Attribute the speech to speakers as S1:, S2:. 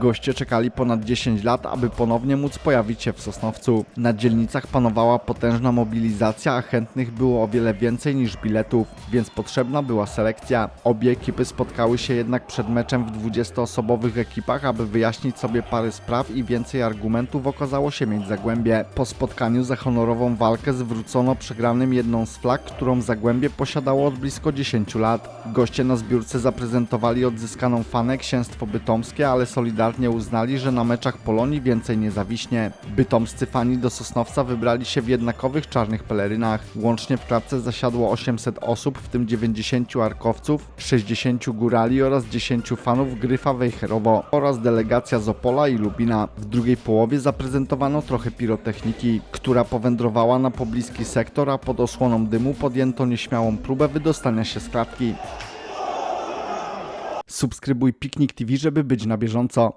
S1: Goście czekali ponad 10 lat, aby ponownie móc pojawić się w Sosnowcu. Na dzielnicach panowała potężna mobilizacja, a chętnych było o wiele więcej niż biletów, więc potrzebna była selekcja. Obie ekipy spotkały się jednak przed meczem w 20-osobowych ekipach, aby wyjaśnić sobie parę spraw i więcej argumentów okazało się mieć Zagłębie. Po spotkaniu za honorową walkę zwrócono przegranym jedną z flag, którą Zagłębie posiadało od blisko 10 lat. Goście na zbiórce zaprezentowali odzyskaną fanę księstwo bytomskie, ale uznali, że na meczach Polonii więcej nie zawiśnie. Bytomscy fani do Sosnowca wybrali się w jednakowych czarnych pelerynach. Łącznie w klatce zasiadło 800 osób, w tym 90 arkowców, 60 górali oraz 10 fanów Gryfa Wejherowo oraz delegacja z Opola i Lubina. W drugiej połowie zaprezentowano trochę pirotechniki, która powędrowała na pobliski sektor, a pod osłoną dymu podjęto nieśmiałą próbę wydostania się z klatki. Subskrybuj Piknik TV, żeby być na bieżąco.